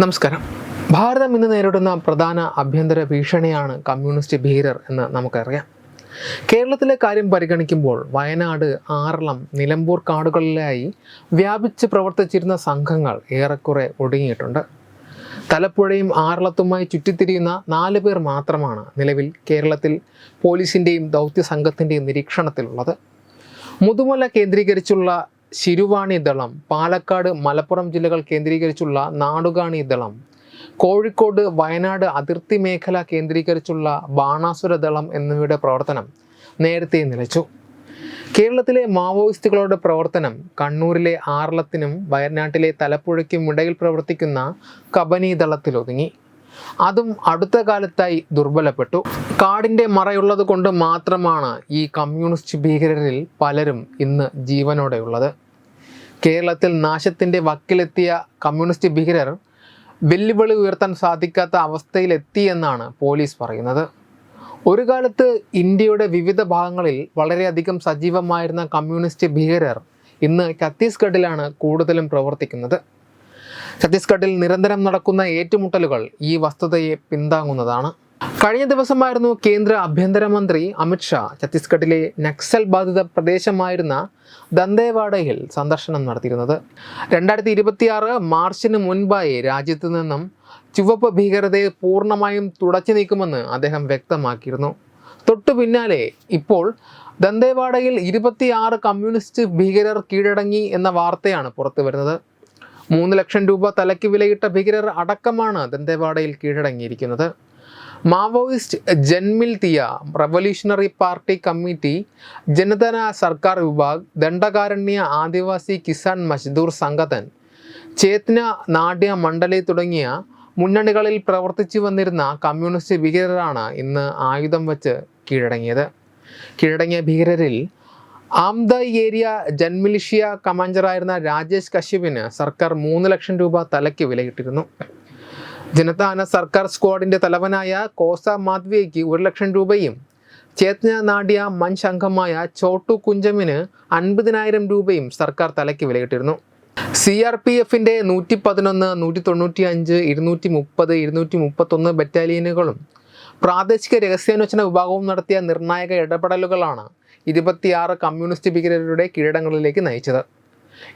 നമസ്കാരം. ഭാരതം ഇന്ന് നേരിടുന്ന പ്രധാന ആഭ്യന്തര ഭീഷണിയാണ് കമ്മ്യൂണിസ്റ്റ് ഭീരർ എന്ന് നമുക്കറിയാം. കേരളത്തിലെ കാര്യം പരിഗണിക്കുമ്പോൾ വയനാട് ആറളം നിലമ്പൂർ കാടുകളിലായി വ്യാപിച്ച് പ്രവർത്തിച്ചിരുന്ന സംഘങ്ങൾ ഏറെക്കുറെ ഒടുങ്ങിയിട്ടുണ്ട്. തലപ്പുഴയും ആറളത്തുമായി ചുറ്റിത്തിരിയുന്ന നാല് പേർ മാത്രമാണ് നിലവിൽ കേരളത്തിൽ പോലീസിന്റെയും ദൗത്യ സംഘത്തിന്റെയും നിരീക്ഷണത്തിലുള്ളത്. മുതുമല കേന്ദ്രീകരിച്ചുള്ള ശിരുവാണി ദളം പാലക്കാട് മലപ്പുറം ജില്ലകൾ കേന്ദ്രീകരിച്ചുള്ള നാടുകാണി ദളം കോഴിക്കോട് വയനാട് അതിർത്തി മേഖല കേന്ദ്രീകരിച്ചുള്ള ബാണാസുര ദളം എന്നിവയുടെ പ്രവർത്തനം നേരത്തെ നിലച്ചു. കേരളത്തിലെ മാവോയിസ്റ്റുകളുടെ പ്രവർത്തനം കണ്ണൂരിലെ ആറളത്തിനും വയനാട്ടിലെ തലപ്പുഴയ്ക്കും ഇടയിൽ പ്രവർത്തിക്കുന്ന കബനി ദളത്തിലൊതുങ്ങി അതും അടുത്ത കാലത്തായി ദുർബലപ്പെട്ടു. കാടിന്റെ മറയുള്ളത് കൊണ്ട് മാത്രമാണ് ഈ കമ്മ്യൂണിസ്റ്റ് ഭീകരരിൽ പലരും ഇന്ന് ജീവനോടെയുള്ളത്. കേരളത്തിൽ നാശത്തിന്റെ വക്കിലെത്തിയ കമ്മ്യൂണിസ്റ്റ് ഭീകരർ വെല്ലുവിളി ഉയർത്താൻ സാധിക്കാത്ത അവസ്ഥയിലെത്തിയെന്നാണ് പോലീസ് പറയുന്നത്. ഒരു കാലത്ത് ഇന്ത്യയുടെ വിവിധ ഭാഗങ്ങളിൽ വളരെയധികം സജീവമായിരുന്ന കമ്മ്യൂണിസ്റ്റ് ഭീകരർ ഇന്ന് ഛത്തീസ്ഗഡിലാണ് കൂടുതലും പ്രവർത്തിക്കുന്നത്. ഛത്തീസ്ഗഡിൽ നിരന്തരം നടക്കുന്ന ഏറ്റുമുട്ടലുകൾ ഈ വസ്തുതയെ പിന്താങ്ങുന്നതാണ്. കഴിഞ്ഞ ദിവസമായിരുന്നു കേന്ദ്ര ആഭ്യന്തരമന്ത്രി അമിത്ഷാ ഛത്തീസ്ഗഡിലെ നക്സൽ ബാധിത പ്രദേശമായിരുന്ന ദന്തേവാഡയിൽ സന്ദർശനം നടത്തിയിരുന്നത്. രണ്ടായിരത്തി ഇരുപത്തിയാറ് മാർച്ചിന് മുൻപായി രാജ്യത്ത് നിന്നും ചുവപ്പ് ഭീകരതയെ പൂർണമായും തുടച്ചു നീക്കുമെന്ന് അദ്ദേഹം വ്യക്തമാക്കിയിരുന്നു. തൊട്ടു പിന്നാലെ ഇപ്പോൾ ദന്തേവാഡയിൽ ഇരുപത്തിയാറ് കമ്മ്യൂണിസ്റ്റ് ഭീകരർ കീഴടങ്ങി എന്ന വാർത്തയാണ് പുറത്തു വരുന്നത് മൂന്ന് ലക്ഷം രൂപ തലയ്ക്ക് വിലയിട്ട ഭീകരർ അടക്കമാണ് ദന്തേവാഡയിൽ കീഴടങ്ങിയിരിക്കുന്നത്. മാവോയിസ്റ്റ് ജന്മിൽ തിയ revolutionary party committee Janathana Sarkar Vibhag Dandakaranya ആദിവാസി കിസാൻ മസ്ദൂർ സംഘതൻ ചേത്ന നാട്യ മണ്ഡലി തുടങ്ങിയ മുന്നണികളിൽ പ്രവർത്തിച്ചു വന്നിരുന്ന കമ്മ്യൂണിസ്റ്റ് ഭീകരരാണ് ഇന്ന് ആയുധം വച്ച് കീഴടങ്ങിയത്. കീഴടങ്ങിയ ഭീകരരിൽ ആംദായ് ഏരിയ ജന്മിലിഷ്യ കമാൻഡറായിരുന്ന രാജേഷ് കശ്യപിന് സർക്കാർ മൂന്ന് ലക്ഷം രൂപ തലയ്ക്ക് വിലയിട്ടിരുന്നു. ജനതാന സർക്കാർ സ്ക്വാഡിന്റെ തലവനായ കോസ മാധ്വിയയ്ക്ക് ഒരു ലക്ഷം രൂപയും ചേത്ന നാടിയ മഞ്ച് അംഗമായ ചോട്ടു കുഞ്ചമിന് അൻപതിനായിരം രൂപയും സർക്കാർ തലയ്ക്ക് വിലയിട്ടിരുന്നു. സി ആർ പി എഫിന്റെ നൂറ്റി പതിനൊന്ന് നൂറ്റി തൊണ്ണൂറ്റി അഞ്ച് ഇരുന്നൂറ്റി മുപ്പത് ഇരുന്നൂറ്റി മുപ്പത്തൊന്ന് ബറ്റാലിയനുകളും പ്രാദേശിക രഹസ്യാന്വേഷണ വിഭാഗവും നടത്തിയ നിർണായക ഇടപെടലുകളാണ് ഇരുപത്തിയാറ് കമ്മ്യൂണിസ്റ്റ് ഭീകരരുടെ കീഴടങ്ങളിലേക്ക് നയിച്ചത്.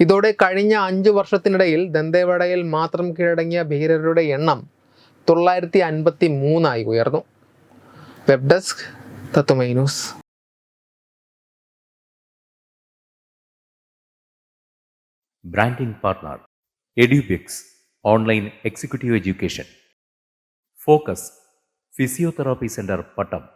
ഇതോടെ കഴിഞ്ഞ അഞ്ചു വർഷത്തിനിടയിൽ ദന്തേവാഡയിൽ മാത്രം കീഴടങ്ങിയ ഭീകരരുടെ എണ്ണം തൊള്ളായിരത്തി അൻപത്തി മൂന്നായി ഉയർന്നു. Web desk Tattvamayi news. Branding partner online executive education. Focus physiotherapy Pattom.